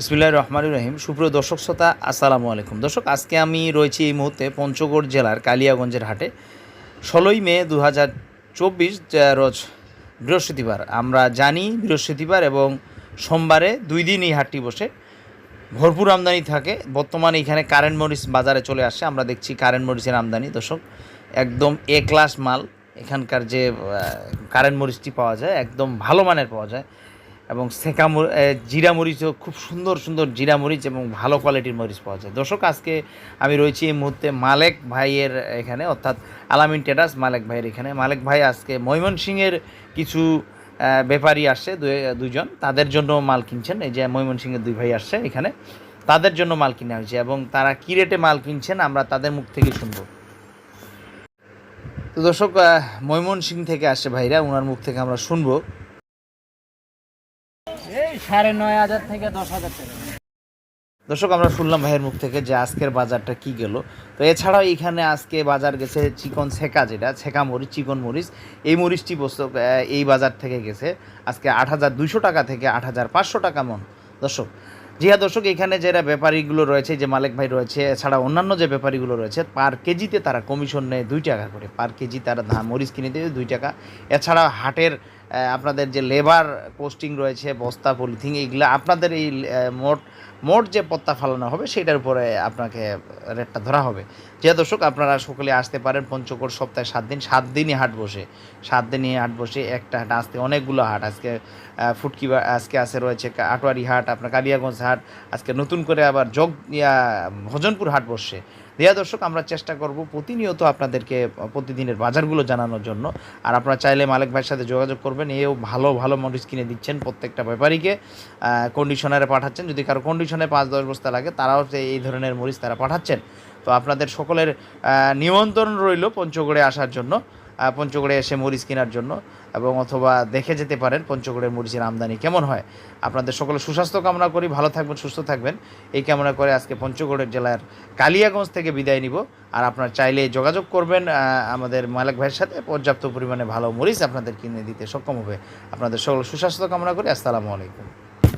বিসমিল্লাহ রহমান রহিম। সুপ্রিয় দর্শক শ্রোতা, আসসালামু আলাইকুম। দর্শক, আজকে আমি রয়েছি এই মুহূর্তে পঞ্চগড় জেলার কালিয়াগঞ্জের হাটে। ষোলোই মে দু হাজার চব্বিশ রোজ বৃহস্পতিবার। আমরা জানি বৃহস্পতিবার এবং সোমবারে দুই দিন এই হাটটি বসে। ভরপুর আমদানি থাকে। বর্তমানে এখানে কারেন্ট মরিচ বাজারে চলে আসে আমরা দেখছি কারেন্ট মরিচের আমদানি। দর্শক, একদম এ ক্লাস মাল। এখানকার যে কারেন্ট মরিচটি পাওয়া যায়, একদম ভালো মানের পাওয়া যায়। এবং সেকা জিরা মরিচও খুব সুন্দর সুন্দর জিরা মরিচ এবং ভালো কোয়ালিটির মরিচ পাওয়া যায়। দর্শক, আজকে আমি রয়েছি এই মুহূর্তে মালেক ভাইয়ের এখানে, অর্থাৎ আলামিন টেডাস মালেক ভাইয়ের এখানে। মালেক ভাই আজকে ময়মনসিংহের কিছু ব্যাপারী আসছে দুজন তাদের জন্য মাল কিনছেন। এই যে ময়মনসিংহের দুই ভাই আসছে এখানে। তাদের জন্য মাল কিনা হয়েছে এবং তারা কী রেটে মাল কিনছেন আমরা তাদের মুখ থেকে শুনব। তো দর্শক ময়মনসিং থেকে আসছে ভাইরা ওনার মুখ থেকে আমরা শুনব। এই সাড়ে নয় হাজার থেকে দশ দর্শক, আমরা শুনলাম ভাইয়ের মুখ থেকে যে আজকের বাজারটা কি গেল। তো এছাড়াও এখানে আজকে বাজার গেছে চিকন ছেকা যেটা ছেকা মরিচ, চিকন মরিচ। এই মরিচটি বস্তু এই বাজার থেকে গেছে আজকে আট হাজার দুইশো টাকা থেকে আট হাজার পাঁচশো টাকা মন। দর্শক, জি হ্যাঁ দর্শক, এখানে যারা ব্যাপারীগুলো রয়েছে, যে মালিক ভাই রয়েছে, এছাড়া অন্যান্য যে ব্যাপারীগুলো রয়েছে, পার কেজিতে তারা কমিশন নেয় দুই টাকা করে। পার কেজি তারা ধান, মরিচ কিনে দেবে দুই টাকা। এছাড়া হাটের আপনাদের যে লেবার পোস্টিং রয়েছে বস্তা পলিথিন এইগুলো আপনাদের এই মোট মোট যে পত্তা ফালানো হবে সেটার উপরে আপনাকে রেটটা ধরা হবে। যে দর্শক আপনারা সকলে আসতে পারেন পঞ্চকোট সপ্তাহে সাত দিন সাত দিনই হাট বসে। সাত দিনই হাট বসে একটা হাট আসতে অনেকগুলো হাট আজকে ফুটকি আজকে আছে রয়েছে আটোয়ারি হাট আপনার কালিয়াগঞ্জ হাট আজকে নতুন করে আবার যোগ ইয়া, ভজনপুর হাট বসছে। দিয়া দর্শক, আমরা চেষ্টা করব প্রতিনিয়ত আপনাদেরকে প্রতিদিনের বাজারগুলো জানানোর জন্য। আর আপনারা চাইলে মালিক ভাইয়ের সাথে যোগাযোগ করবেন, এও ভালো ভালো মরিচ কিনে দিচ্ছেন প্রত্যেকটা ব্যাপারীকে। কন্ডিশনারে পাঠাচ্ছেন, যদি কারও কন্ডিশনে পাঁচ, দশ বস্তা লাগে, তারাও এই ধরনের মরিচ তারা পাঠাচ্ছেন। তো আপনাদের সকলের নিমন্ত্রণ রইল পঞ্চগড়ে আসার জন্য। পঞ্চগড়ে এসে মরিচ কেনার জন্য এবং অথবা দেখে যেতে পারেন পঞ্চগড়ের মরিচের আমদানি কেমন হয়। আপনাদের সকলে সুস্বাস্থ্য কামনা করি, ভালো থাকবেন, সুস্থ থাকবেন। এই কামনা করে আজকে পঞ্চগড়ের জেলার কালিয়াগঞ্জ থেকে বিদায় নিব। আর আপনার চাইলে যোগাযোগ করবেন আমাদের মালিক ভাইয়ের সাথে। পর্যাপ্ত পরিমাণে ভালো মরিচ আপনাদের কিনে দিতে সক্ষম হবে। আপনাদের সকল সুস্বাস্থ্য কামনা করি। আসসালামু আলাইকুম।